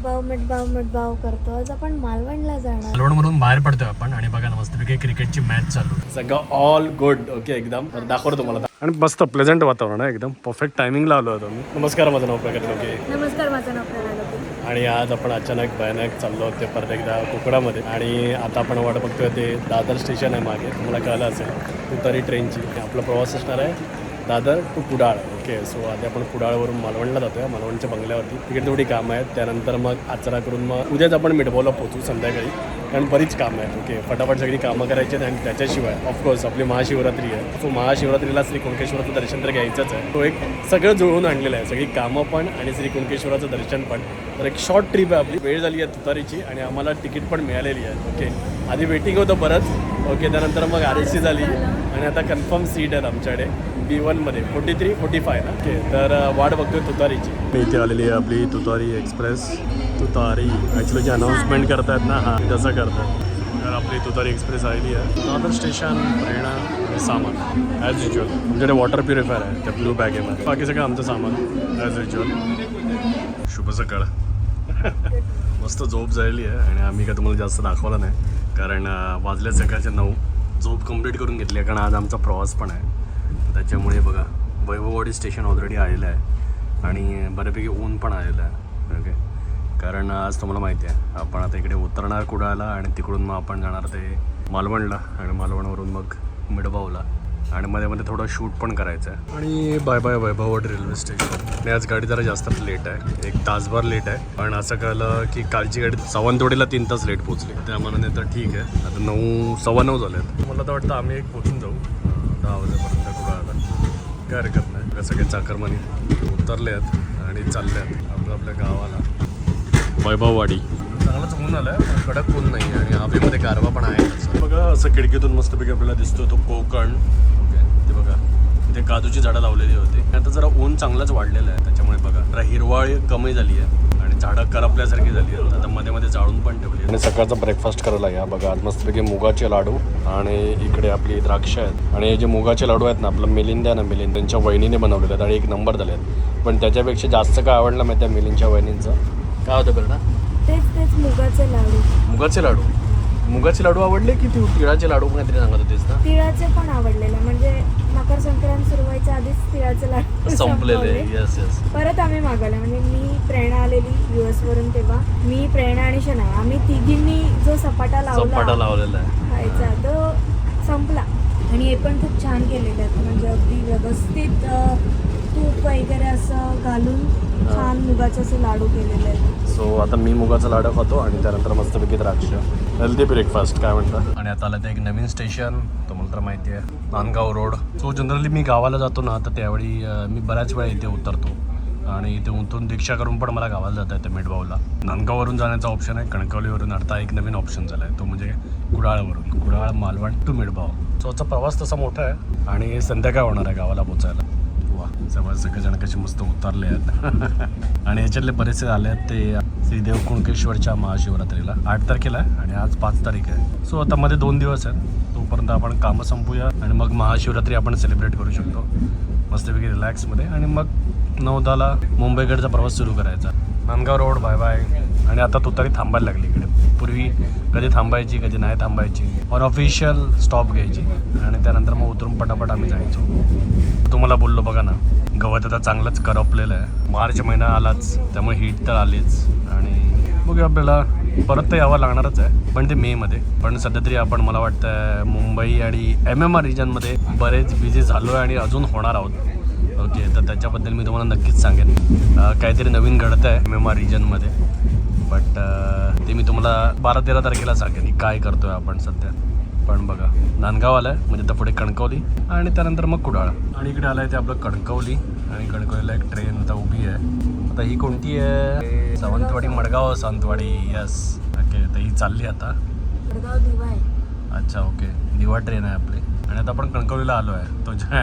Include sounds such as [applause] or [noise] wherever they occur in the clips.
मिठबाव मिठबाव मिठबाव करतो. आज आपण मालवणला जाणार. मालवण मधून बाहेर पडतोय आपण. आणि बघा ना मस्तपैकी क्रिकेटची मॅच चालू. सगळं ऑल गुड ओके एकदम. तर दाखवतो तुम्हाला. आणि मस्त प्लेझंट वातावरण आहे एकदम. परफेक्ट टायमिंगला आलो होतो मी नमस्कार माझं नाव प्रगत ओके नमस्कार माझं नाव प्रणाली आणि आज आपण अचानक भयानक चाललो होते परत एकदा कोकणामध्ये. आणि आता आपण वाट बघतोय ते दादर स्टेशन आहे मागे. तुम्हाला कळलं असेल तुतारी ट्रेनची आपला प्रवास असणार आहे Dadar to Kudal. Okay so आधी आपण कुडाळवरून मालवणला जातोय. मालवणच्या बंगल्यावरती. तिकडे थोडी कामं आहेत. त्यानंतर मग आचरा करून मग उद्याच आपण मिटबॉला पोहोचू संध्याकाळी. कारण बरीच कामं आहेत. ओके फटाफट सगळी कामं करायची आहेत. आणि त्याच्याशिवाय ऑफकोर्स आपली महाशिवरात्री आहे. सो महाशिवरात्रीला श्री कुणकेश्वराचं दर्शन तर घ्यायचंच आहे. तो एक सगळं जुळवून आणलेलं आहे. सगळी कामं पण आणि श्री कुणकेश्वराचं दर्शन पण. तर एक शॉर्ट ट्रिप आहे आपली. वेळ झाली आहे तुतारीची आणि आम्हाला तिकीट पण मिळालेली आहे. ओके आधी वेटिंग होतं बरंच. ओके त्यानंतर मग आर एस सी झाली. आणि आता कन्फर्म सीट आहेत आमच्याकडे. बी वनमध्ये फोर्टी थ्री फोर्टी फाय ना? ओके तर वाट बघतोय तुतारीची. इथे आलेली आहे आपली तुतारी एक्सप्रेस. तुतारी. ॲक्च्युली जे अनाऊन्समेंट करतायत ना हां तसं करतात. तर आपली तुतारी एक्सप्रेस आलेली आहे. दादर स्टेशन प्रेरणा आणि सामान ॲज युज्युअल आमच्याकडे वॉटर प्युरिफायर आहे त्या ब्लू बॅगेमध्ये बाकी सगळं आमचं सामान ॲज युज्युअल शुभ सकाळ मस्त झोप झालेली आहे आणि आम्ही काय तुम्हाला जास्त दाखवलं नाही. कारण वाजल्या सकाळच्या नऊ. झोप कंप्लीट करून घेतली आहे कारण आज आमचा प्रवास पण आहे. त्याच्यामुळे बघा वैभववाडी स्टेशन ऑलरेडी आलेलं आहे. आणि बऱ्यापैकी ऊन पण आलेलं आहे. ओके कारण आज तुम्हाला माहिती आहे आपण आता इकडे उतरणार कुडाळला आणि तिकडून मग आपण जाणार ते मालवणला. आणि मालवणवरून मग मिडबावला आणि मध्ये मध्ये थोडं शूट पण करायचं आहे आणि bye bye Vaibhavwadi railway station आणि आज गाडी जरा जास्त लेट आहे. एक तासभर लेट आहे. पण असं कळलं की कालची गाडी सावंतवाडीला तीन तास लेट पोहोचली. त्या मनाने तर ठीक आहे. आता नऊ सव्वा नऊ झालेत. मला तर वाटतं आम्ही एक पोचून जाऊ. दहा वाजेपर्यंत कुडाळला काय हरकत नाही. सगळे चाकरमानी उतरले आहेत आणि चालले आहेत आपल्या आपल्या गावाला. वैभववाडी. चांगलंच ऊन आलं आहे कडक ऊन नाही आणि हवेमध्ये गारवा पण आहे. बघा असं खिडकीतून मस्तपैकी आपल्याला दिसतो तो कोकण. ओके ते बघा. इथे काजूची झाडं लावलेली होती. आता जरा ऊन चांगलंच वाढलेलं आहे त्याच्यामुळे बघा. जरा हिरवाळी कमी झाली आहे. आणि झाडं करपल्यासारखी झाली आहेत. आता मध्ये मध्ये जाळून पण ठेवली आणि सकाळचा ब्रेकफास्ट करायला या. बघा आज मस्तपैकी मुगाचे लाडू आणि इकडे आपली द्राक्ष आहेत. आणि हे जे मुगाचे लाडू आहेत ना आपलं मिलिंद आहे ना मिलिंद त्यांच्या वहिनीने बनवलेले आहेत. आणि एक नंबर झाले आहेत. पण त्याच्यापेक्षा जास्त काय आवडलं माहिती आहे मिलिंदच्या वहिनींचं? काय होतं बरं ना? तेच तेच मुगाचे लाडू. मुगाचे लाडू? मुगाचे लाडू आवडले की तू तिळाचे लाडू काहीतरी सांगत होतीस ना? तिळाचे पण आवडलेले. म्हणजे मकर संक्रांत सुरू व्हायच्या आधीच तिळाचे लाडू संपलेले संपवले. येस येस परत आम्ही मागवला म्हणजे मी प्रेरणा आलेली युएस वरून तेव्हा. मी प्रेरणा आणि शनाय आम्ही तिघींनी जो सपाटा चपाटा लावला लावलेला आहे. खायचा तो संपला. आणि हे पण खूप छान केलेले आहेत म्हणजे अगदी व्यवस्थित अ, तूप वगैरे असं घालून छान मुगाचे असे लाडू केलेले आहेत. सो आता मी मुगाचा लाडू खातो आणि त्यानंतर मस्तपैकी द्राक्ष. हेल्दी ब्रेकफास्ट काय म्हणतात आणि आता आलं ते एक नवीन स्टेशन तुम्हाला तर माहिती आहे नांदगाव रोड सो जनरली मी गावाला जातो ना तर त्यावेळी मी बऱ्याच वेळा इथे उतरतो. आणि इथे उतरून दीक्षा करून पण मला गावाला जाता येतं मेडगावला. नांदगाववरून जाण्याचा ऑप्शन आहे कणकवलीवरून. आता एक नवीन ऑप्शन झाला आहे तो म्हणजे कुडाळवरून कुडाळ मालवण टू मेडगाव. सो याचा प्रवास तसा मोठा आहे आणि संध्याकाळ होणार आहे गावाला पोचायला. वा सगळेजण कसे मस्त उतरले आहेत. [laughs] आणि याच्यातले बरेचसे आले आहेत ते श्रीदेव कुणकेश्वरच्या महाशिवरात्रीला. आठ तारखेला आहे आणि आज पाच तारीख आहे. सो आता मध्ये दोन दिवस आहेत. तोपर्यंत आपण कामं संपूया आणि मग महाशिवरात्री आपण सेलिब्रेट करू शकतो. मस्तपैकी रिलॅक्समध्ये आणि मग नऊ दहाला मुंबईकडचा प्रवास सुरू करायचा. Nandgaon road bye bye. आणि आता तुतारी थांबायला लागली इकडे. पूर्वी कधी थांबायची कधी नाही थांबायची. और ऑफिशियल स्टॉप घ्यायची. आणि त्यानंतर मग उतरून पटापट आम्ही जायचो. तुम्हाला बोललो बघा ना गवत आता चांगलंच करपलेलं आहे. मार्च महिना आलाच त्यामुळे हीट तर आलीच. आणि बघूया आपल्याला परत तर यावं लागणारच आहे. पण ते मेमध्ये पण सध्या तरी आपण मला वाटतं मुंबई आणि एम एम आर रिजनमध्ये बरेच बिझी झालो आहे आणि अजून होणार आहोत. ओके तर त्याच्याबद्दल मी तुम्हाला नक्कीच सांगेन. काहीतरी नवीन घडतं आहे आर रिजनमध्ये बट ते मी तुम्हाला बारा तेरा तारखेला सांगेन की काय करतोय आपण सध्या. पण बघा नांदगाव आलं आहे म्हणजे आता पुढे कणकवली आणि त्यानंतर मग कुडाळ. आणि इकडे आलं आहे ते आपलं कणकवली आणि कणकवलीला एक ट्रेन आता उभी आहे. आता ही कोणती आहे? सावंतवाडी मडगाव सावंतवाडी यस ओके तर ही चालली आता. आहे अच्छा ओके दिवा ट्रेन आहे आपली. आणि आता आपण कणकवलीला आलो आहे तो जे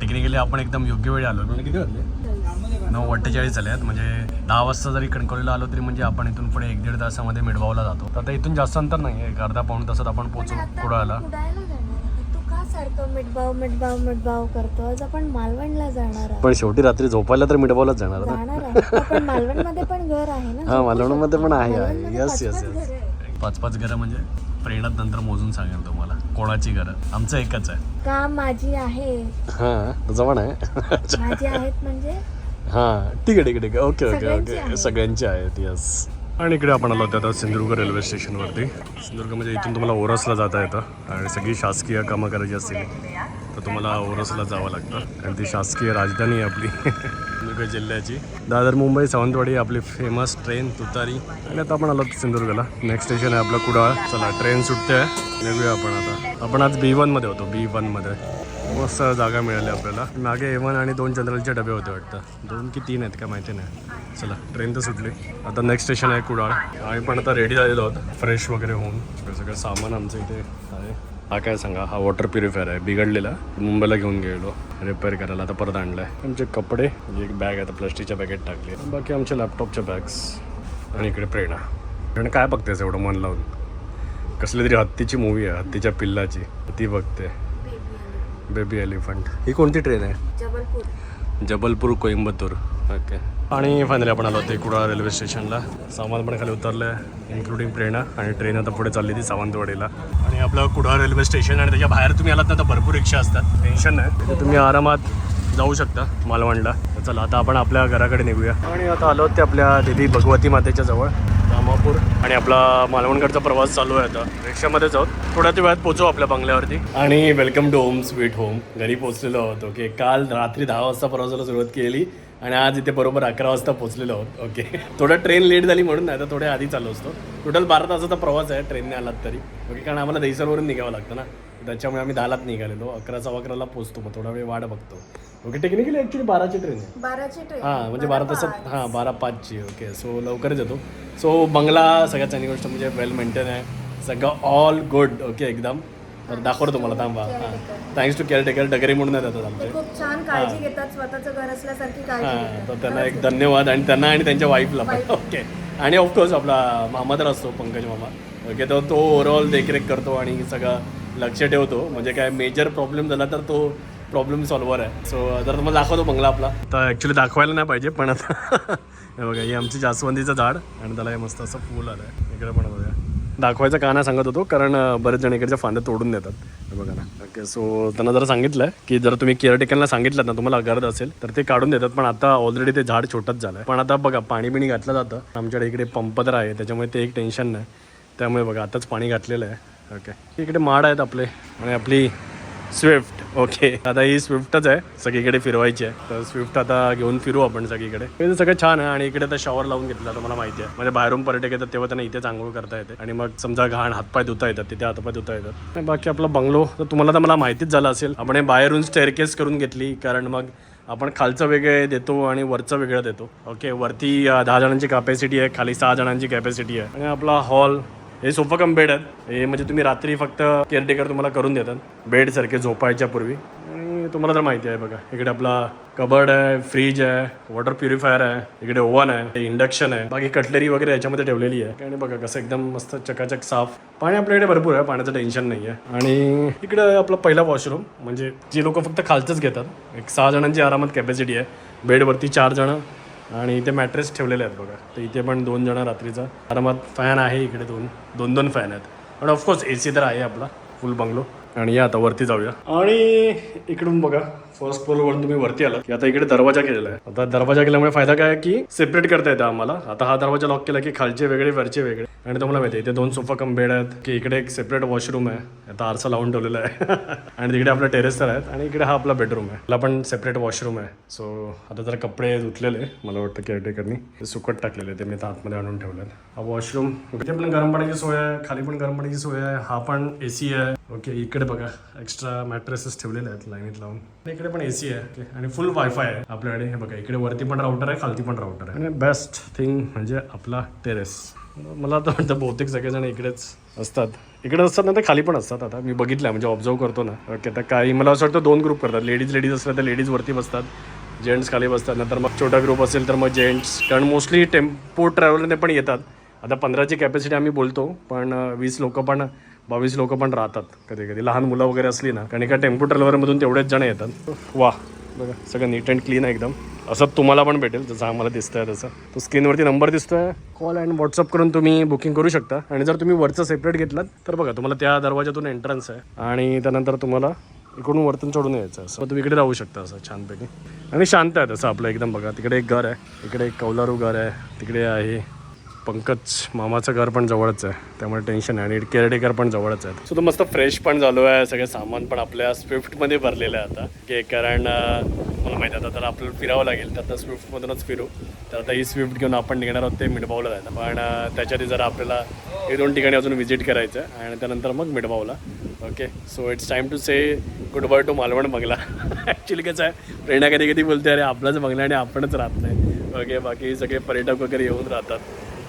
टेक्निकली आपण एकदम योग्य वेळी आलो. म्हणजे किती वाजले? नऊ अठ्ठेचाळीस झाले आहेत. म्हणजे दहा वाजता जरी कणकवलीला आलो तरी म्हणजे आपण इथून पुढे एक दीड तासामध्ये मिडवावला जातो. तर आता इथून जास्त अंतर नाही एक अर्धा पाऊण तासात आपण पोहोचू कुडाळला. सारखं करतो? आज आपण मालवणला जाणार आहोत. पण शेवटी रात्री झोपायला तर मिडवालाच जाणार ना. जाणार आहोत. आपण मालवणमध्ये पण घर आहे ना? हा मालवणमध्ये पण आहे मालवणमध्ये यस यस यस आहे. पाच पाच घरं म्हणजे? प्रेरणात नंतर मोजून सांगेल तुम्हाला. कोणाची घरं आमचं एकच आहे. का माझी आहे? हां पण आहे? माझी आहेत म्हणजे? हां ठीक आहे ठीक आहे ठीक आहे. ओके ओके सगळ्यांची ओके. आहे. सगळ्यांचे आहेत यस आणि इकडे आपण आलो होतो आता सिंधुदुर्ग रेल्वे स्टेशनवरती. सिंधुदुर्ग म्हणजे इथून तुम्हाला ओरसला जाता येतं आणि सगळी शासकीय कामं करायची असतील तर तुम्हाला ओरसला जावं लागतं. आणि ती शासकीय राजधानी आहे आपली. सिंधुदुर्ग जिल्ह्याची. दादर मुंबई सावंतवाडी आपली फेमस ट्रेन तुतारी. आणि आता आपण आलो सिंधुदुर्गला. नेक्स्ट स्टेशन आहे आपलं कुडाळ. चला ट्रेन सुटते आहे निघूया आपण आता. आपण आज बी वनमध्ये होतो. बी वनमध्ये मस्त जागा मिळाली आपल्याला. मागे ए वन आणि दोन जनरलचे डबे होते वाटतं. दोन की तीन आहेत का माहिती नाही. चला ट्रेन तर सुटली. आता नेक्स्ट स्टेशन आहे कुडाळ. आम्ही पण आता रेडी झालेलो आहोत. फ्रेश वगैरे होऊन. सगळं सामान आमचं इथे आहे. हा काय सांगा हा वॉटर प्युरिफायर आहे बिघडलेला. मुंबईला घेऊन गेलो रिपेअर करायला आता परत आणलाय. आमचे कपडे म्हणजे एक बॅग आता प्लास्टिकच्या बॅगेत टाकली. बाकी आमच्या लॅपटॉपच्या बॅग्स आणि इकडे प्रेरणा. प्रेरणा काय बघतेस एवढं मन लावून? कसली तरी हत्तीची मूवी आहे हत्तीच्या पिल्लाची. ती बघते. बेबी एलिफंट ही कोणती ट्रेन आहे? जबलपूर. जबलपूर कोइंबतूर. ओके आणि फायनली आपण आलो होते कुडाळ रेल्वे स्टेशनला. सामान पण खाली उतरलं आहे इन्क्लुडिंग प्रेरणा आणि ट्रेन आता पुढे चालली ती सावंतवाडीला. आणि आपलं कुडाळ रेल्वे स्टेशन आणि त्याच्या बाहेर तुम्ही आलात ना तर भरपूर रिक्षा असतात. टेन्शन नाही. तुम्ही आरामात जाऊ शकता मालवणला. तर चला आता आपण आपल्या घराकडे निघूया. आणि आता आलो ते आपल्या देवी भगवती मातेच्या जवळ रामापूर. आणि आपला मालवणकडचा प्रवास चालू आहे आता. रिक्षामध्ये जाऊ. थोड्या वेळात पोचू आपल्या बंगल्यावरती. आणि welcome to home sweet home घरी पोचलेलो होतो की काल रात्री दहा वाजता प्रवासाला सुरुवात केली. आणि आज इथे बरोबर अकरा वाजता पोहोचलेलो आहोत. ओके थोडा ट्रेन लेट झाली म्हणून नाही तर थोड्या आधी चालू असतो. टोटल बारा तासाचा प्रवास आहे ट्रेनने आलात तरी. ओके कारण आम्हाला दहिसरवरून निघावं लागतं ना. त्याच्यामुळे आम्ही दहालाच निघालेलो. अकरा सव्वा अकराला पोहोचतो मग थोडा वेळ वाट बघतो. ओके टेक्निकली ॲक्च्युली बाराची ट्रेन आहे. बाराची ट्रेन हां म्हणजे बारा तासात हां बारा पाचची. ओके सो लवकरच येतो. सो बंगला सगळ्यात चांगली गोष्ट म्हणजे वेल मेंटेन आहे. सगळं ऑल गुड ओके एकदम. तर दाखवतो तुम्हाला थांबा. थँक्स टू केअर टेकर डगरी म्हणून येतात आमचे. खूप छान काळजी घेतात स्वतःचं घर असल्यासारखी हां तर त्यांना एक धन्यवाद आणि त्यांना आणि त्यांच्या वाईफला पण. ओके आणि ऑफकोर्स आपला मामा तर असतो पंकज मामा. ओके तर तो ओव्हरऑल देखरेख करतो आणि सगळं लक्ष ठेवतो. म्हणजे काय मेजर प्रॉब्लेम झाला तर तो प्रॉब्लेम सॉल्वर आहे. सो जर तुम्हाला दाखवतो बंगला आपला. तर ॲक्च्युली दाखवायला नाही पाहिजे पण आता [laughs] हे बघा हे आमची जास्वंदीचं झाड आणि त्याला हे मस्त असं फूल आलं आहे इकडे पण बघा दाखवायचं का सांगत होतो कारण बरेच जण इकडच्या फांद्या तोडून देतात. बघा ना. ओके सो त्यांना जरा सांगितलं की जर तुम्ही केअरटेकरला सांगितलं ना तुम्हाला गरज असेल तर ते काढून देतात पण आता ऑलरेडी ते झाड छोटंच झालं आहे पण आता बघा पाणी बिणी घातलं जातं. आमच्याकडे इकडे पंप तर आहे त्याच्यामुळे ते एक टेन्शन नाही. त्यामुळे बघा आताच पाणी घातलेलं आहे. ओके. इकडे माड आहेत आपले आणि आपली स्विफ्ट ओके आता ही स्विफ्टच आहे. सगळीकडे फिरवायची आहे. तर स्विफ्ट आता घेऊन फिरू आपण सगळीकडे. इथे सगळं छान आहे आणि इकडे तर शॉवर लावून घेतला तर मला माहिती आहे. म्हणजे बाहेरून पर्यटक येतात तेव्हा त्यांना इथेच आंघोळ करता येते. आणि मग समजा घाण हातपाय धुता येतात तिथे हातपाय धुता येतात. बाकी आपला बंगलो तर तुम्हाला तर मला माहितीच झालं असेल. आपण हे बाहेरून स्टेअरकेस करून घेतली कारण मग आपण खालचं वेगळे देतो आणि वरचं वेगळं देतो. ओके वरती दहा जणांची कॅपॅसिटी आहे खाली सहा जणांची कॅपॅसिटी आहे. आणि आपला हॉल हे सोफा कम बेड आहेत. हे म्हणजे तुम्ही रात्री फक्त केअरटेकर तुम्हाला करून देतात. बेडसारखे झोपायच्या पूर्वी. आणि तुम्हाला तर माहिती आहे बघा इकडे आपला कबर्ड आहे फ्रीज आहे वॉटर प्युरिफायर आहे इकडे ओव्हन आहे इंडक्शन आहे. बाकी कटलरी वगैरे याच्यामध्ये ठेवलेली आहे. आणि बघा कसं एकदम मस्त चकाचक साफ. पाणी आपल्याकडे भरपूर आहे पाण्याचं टेन्शन नाही आहे. आणि इकडे आपला पहिला वॉशरूम म्हणजे जी लोक फक्त खालचंच घेतात. एक सहा जणांची आरामात कॅपॅसिटी आहे. बेडवरती चार जणं. आणि इथे मॅट्रेस ठेवलेले आहेत बघा. तर इथे पण दोन जण रात्रीचा. आरामात फॅन आहे इकडे दोन दोन दोन फॅन आहेत. आणि ऑफकोर्स ए सी तर आहे आपला फुल बंगलो आणि या आता वरती जाऊया. आणि इकडून बघा. फर्स्ट फ्लोअरवर तुम्ही वरती आलात की आता इकडे दरवाजा केलेला आहे. आता दरवाजा केल्यामुळे फायदा काय की सेपरेट करता येतं आम्हाला. आता हा दरवाजा लॉक केला की खालचे वेगळे वरचे वेगळे. आणि तुम्हाला माहिती आहे इथे दोन सोफा कम बेड आहेत की इकडे एक सेपरेट वॉशरूम आहे. आता आरसा लावून ठेवलेला आहे. [laughs] आणि तिकडे आपला टेरेस तर आहेत आणि इकडे हा आपला बेडरूम आहे. त्याला पण सेपरेट वॉशरूम आहे. सो आता जरा कपडे धुतलेले मला वाटतं केअरटेकरनी ते सुकट टाकलेले ते मी आता आतमध्ये आणून ठेवले हा वॉशरूम इथे पण गरम पाण्याची सोय आहे. खाली पण गरम पाण्याची सोय आहे. हा पण ए सी आहे. ओके इकडे बघा. एक्स्ट्रा मॅट्रेसेस ठेवलेले आहेत लाईनीत लावून. इकडे इकडे पण ए सी आहे आणि फुल वायफाय आहे आपल्याकडे. हे बघा इकडे वरती पण राउटर आहे खालती पण राउटर आहे. आणि बेस्ट थिंग म्हणजे आपला टेरेस मला आता वाटतं बहुतेक सगळेजण इकडेच असतात. इकडे असतात ना ते खाली पण असतात आता. मी बघितलं म्हणजे ऑब्झर्व करतो ना. ओके तर काही मला असं वाटतं दोन ग्रुप करतात. लेडीज लेडीज असल्या तर लेडीज वरती बसतात. जेंट्स खाली बसतात. नंतर मग छोटा ग्रुप असेल तर मग जेंट्स कारण मोस्टली टेम्पो ट्रॅव्हलने पण येतात. आता पंधराची कॅपॅसिटी आम्ही बोलतो पण वीस लोक पण बावीस लोक पण राहतात कधी कधी लहान मुलं वगैरे असली ना कारण एका टेम्पो ट्रॅव्हलरमधून तेवढेच जण येतात. वा बघा सगळं नीट अँड क्लीन आहे एकदम. असं तुम्हाला पण भेटेल जसं आम्हाला दिसतंय तसं. तो स्क्रीनवरती नंबर दिसतोय. कॉल अँड व्हॉट्सअप करून तुम्ही बुकिंग करू शकता. आणि जर तुम्ही वरचं सेपरेट घेतलात तर बघा तुम्हाला त्या दरवाजातून एंट्रन्स आहे. आणि त्यानंतर तुम्हाला इकडून वरतून चढून यायचं असं. तुम्ही इकडे राहू शकता असं छानपैकी. आणि शांत आहे तसं आपलं एकदम बघा. तिकडे एक घर आहे. इकडे एक कौलारू घर आहे. तिकडे आहे पंकज मामाचं घर पण जवळच आहे. त्यामुळे टेन्शन आहे. आणि केअरटेकर पण जवळच आहे सो तो मस्त फ्रेश पण झालो आहे. सगळे सामान पण आपल्या स्विफ्टमध्ये भरलेलं आहे आता. की कारण मला माहिती आता तर आपल्याला फिरावं लागेल. तर आता स्विफ्टमधूनच फिरू. तर आता ही स्विफ्ट घेऊन आपण निघणार आहोत ते मिडबावला जायचं पण अं, जरा आपल्याला एक दोन ठिकाणी अजून व्हिजिट करायचं आहे आणि त्यानंतर मग मिडबावला okay so it's time to say good bye to Malvan बंगला. [laughs] ॲक्च्युली कसं आहे प्रेरणा कधी कधी बोलते अरे आपलाच बंगला आणि आपणच राहत नाही. ओके बाकी सगळे पर्यटक वगैरे येऊन राहतात.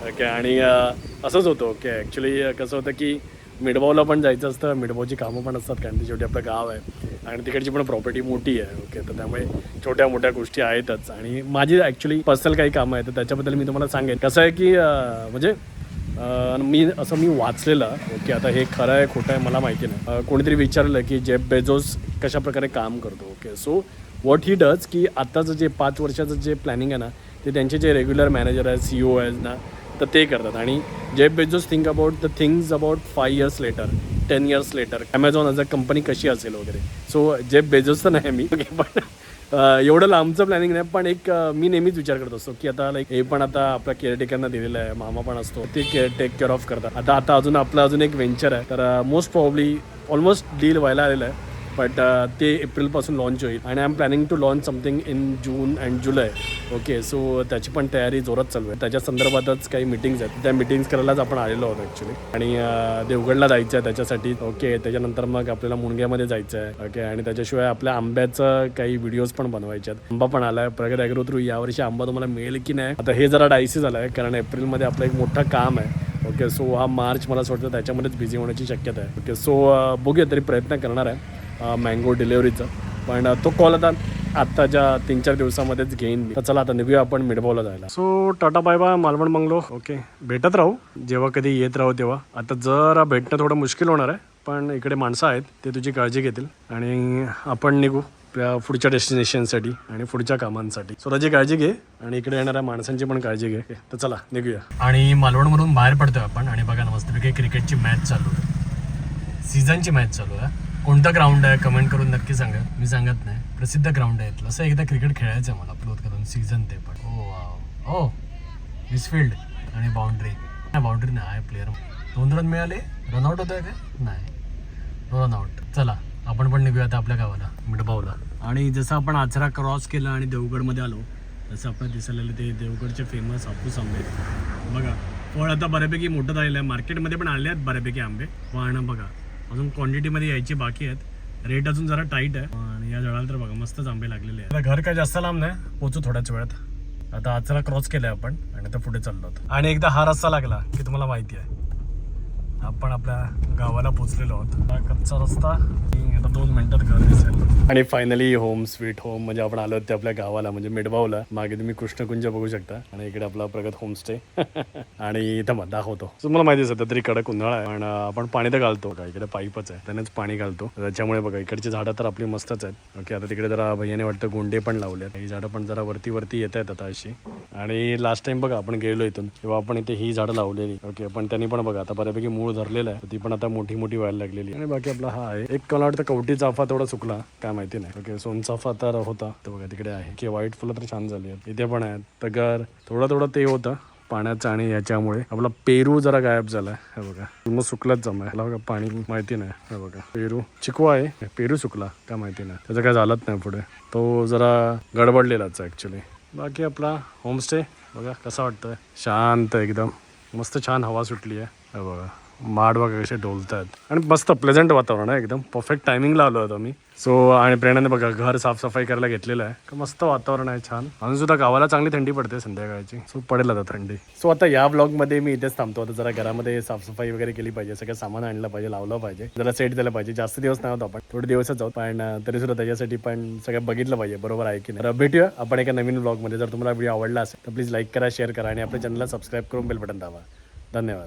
ओके आणि असंच होतं ओके. ॲक्च्युली कसं होतं की मिडबावला पण जायचं असतं मिडबावची कामं पण असतात कारण ते शेवटी आपलं गाव आहे. आणि तिकडची पण प्रॉपर्टी मोठी आहे ओके. तर त्यामुळे छोट्या मोठ्या गोष्टी आहेतच. आणि माझी ॲक्च्युली पर्सनल काही कामं आहेत तर त्याच्याबद्दल मी तुम्हाला सांगेन. कसं आहे की म्हणजे मी असं मी वाचलेलं ओके. आता हे खरं आहे खोटं आहे मला माहिती नाही. कोणीतरी विचारलं की जेफ बेजोस कशाप्रकारे काम करतो okay. So what he does की आत्ताचं जे पाच वर्षाचं जे प्लॅनिंग आहे ना ते त्यांचे जे रेग्युलर मॅनेजर आहेत सी ओ आहेत ना तर ते करतात. आणि Jeff Bezos think about the things about five years later ten years later Amazon as a company कशी असेल वगैरे. सो जेफ बेजोस तर नाही मी पण एवढं लांबचं प्लॅनिंग नाही पण एक मी नेहमीच विचार करत असतो की आता लाईक हे पण आता आपल्या केअरटेकरना दिलेलं आहे मामा पण असतो ते केअर टेक केअर ऑफ करतात. आता आता अजून आपलं अजून एक व्हेंचर आहे तर मोस्ट प्रॉब्ली ऑलमोस्ट डील व्हायला आलेलं आहे. बट uh, ते एप्रिलपासून लॉन्च होईल. आणि I am planning to launch something in June and July okay so त्याची पण तयारी जोरात चालू आहे. त्याच्या संदर्भातच काही मिटिंग्स आहेत. त्या मिटिंग्स करायलाच आपण आलेलो आहोत ॲक्च्युली आणि uh, देवगडला जायचं आहे त्याच्यासाठी. ओके त्याच्यानंतर मग आपल्याला मुणग्यामध्ये जायचं आहे. ओके आणि त्याच्याशिवाय आपल्या आंब्याचं काही व्हिडिओज पण बनवायचे आहेत. आंबा पण आला आहे प्रगत ॲग्रो थ्रू यावर्षी आंबा तुम्हाला मिळेल की नाही? आता हे जरा डायसी झालं आहे कारण एप्रिलमध्ये आपलं एक मोठं काम आहे. ओके सो हा मार्च मला असं वाटतं त्याच्यामध्येच बिझी होण्याची शक्यता आहे. ओके सो uh, बघूया तरी प्रयत्न करणार आहे. मँगो डिलेवरीचा पण तो कॉल आता आत्ताच्या तीन चार दिवसामध्येच घेईन तर चला आता निघूया आपण मिडबावला जायला. So tata bye bye Malvan bungalow okay. भेटत राहू. जेव्हा कधी येत राहू तेव्हा. आता जरा भेटणं थोडं मुश्किल होणार आहे. पण इकडे माणसं आहेत. ते तुझी काळजी घेतील. आणि आपण निघू पुढच्या डेस्टिनेशनसाठी आणि पुढच्या कामांसाठी. स्वतःची काळजी घे. आणि इकडे येणाऱ्या माणसांची पण काळजी घे. तर चला निघूया. आणि मालवणमधून बाहेर पडतोय आपण. आणि बघा ना मस्तपैकी क्रिकेटची मॅच चालू आहे. सीझनची मॅच चालू आहे. कोणतं ग्राउंड आहे? कमेंट करून नक्की सांगा. मी सांगत नाही. प्रसिद्ध ग्राउंड आहे इथलं. असं एकदा क्रिकेट खेळायचं आहे मला क्लोथ करून सीझन ते पण. ओ ओ मिसफिल्ड आणि बाउंड्री नाही बाउंड्री नाही आहे प्लेअर दोन रन मिळाले. रनआउट होत आहे का नाही. नो रनआउट चला आपण पण निघूया आता आपल्या गावाला मिडबावला आणि जसं आपण आचरा क्रॉस केला आणि देवगडमध्ये आलो तसं आपल्याला दिसायला ते देवगडचे फेमस हापूस आंबे. बघा फळ आता बऱ्यापैकी मोठं झालेलं आहे. मार्केटमध्ये पण आले आहेत बऱ्यापैकी आंबे. पण बघा. अजून क्वांटिटीमध्ये यायची बाकी आहेत. रेट अजून जरा टाईट आहे. आणि या जळाला तर बघा मस्तच आंबे लागलेले आहेत. आता घर काय जास्त लांब नाही पोचू थोड्याच वेळात. आता आचरा क्रॉस केलाय आपण आणि आता पुढे चाललो आहोत. आणि एकदा हा रस्ता लागला की तुम्हाला माहिती आहे. आपण आपल्या गावाला पोचलेलो आहोत. हा कच्चा रस्ता. आता दोन मिनिटात घर दिसेल. आणि फायनली होम स्वीट होम म्हणजे आपण आलो ते आपल्या गावाला म्हणजे मिडबावला मागे तुम्ही कृष्णकुंज बघू शकता. आणि इकडे आपला प्रगत होमस्टे [laughs] आणि इथं मग दाखवतो. तुम्हाला माहिती सध्या तरी कडक उन्हाळा आहे पण आपण पाणी तर घालतो. का इकडे पाईपच आहे. त्यानेच पाणी घालतो. त्याच्यामुळे बघा इकडची झाडं तर आपली मस्तच आहेत. ओके आता तिकडे जरा भैयाने वाटतं गोंडे पण लावले ही झाडं पण जरा वरती वरती येत आहेत आता अशी. आणि लास्ट टाइम बघा आपण गेलो इथून. किंवा आपण इथे ही झाडं लावलेली. ओके पण त्यांनी पण बघा आता बऱ्यापैकी मूळ धरलेलं आहे. ती पण आता मोठी मोठी व्हायला लागलेली आणि बाकी आपला हा आहे. एक मला वाटतं कवटी चाफा थोडा सुकला काय माहिती नाही. ओके सोनचाफा तर होता तो बघा तिकडे आहे. की व्हाईट फुलं तर छान झाली आहेत. इथे पण आहेत. तगर थोडं थोडं ते होतं. पाण्याचं आणि याच्यामुळे. आपला पेरू जरा गायब झालाय. हे बघा. मग सुकलाच जमा ह्याला बघा पाणी माहिती नाही. हे बघा. पेरू चिकवा आहे. पेरू सुकला काय माहिती नाही. त्याचं काय झालंच नाही पुढे. तो जरा गडबडलेलाच ॲक्च्युली बाकी आपला होमस्टे बघा कसा वाटतोय? शांत एकदम. मस्त छान हवा सुटली आहे. हे बघा. माड वगैरे कसे डोलतात आणि मस्त प्लेझंट वातावरण आहे एकदम. परफेक्ट टायमिंगला आलो होतो मी सो आणि प्रेरणाने बघा घर साफसफाई करायला घेतलेलं आहे. मस्त वातावरण आहे छान. अजून सुद्धा गावाला चांगली थंडी पडते संध्याकाळची. सो पडेल आता थंडी. सो आता या ब्लॉगमध्ये मी इथेच थांबतो. आता जरा घरामध्ये साफसफाई वगैरे केली पाहिजे. सगळं सामान आणलं पाहिजे लावलं पाहिजे. जरा सेट झालं पाहिजे. जास्त दिवस नाही होत आपण. थोडे दिवसच जाऊ पण तरी सुद्धा त्याच्यासाठी पण सगळं बघितलं पाहिजे. बरोबर आहे की नाही? भेटूया. आपण एका नवीन ब्लॉगमध्ये जर तुम्हाला व्हिडिओ आवडला असेल तर प्लीज लाईक करा शेअर करा. आणि आपल्या चॅनलला सबस्क्राईब करून बेल बटन दाबा. धन्यवाद.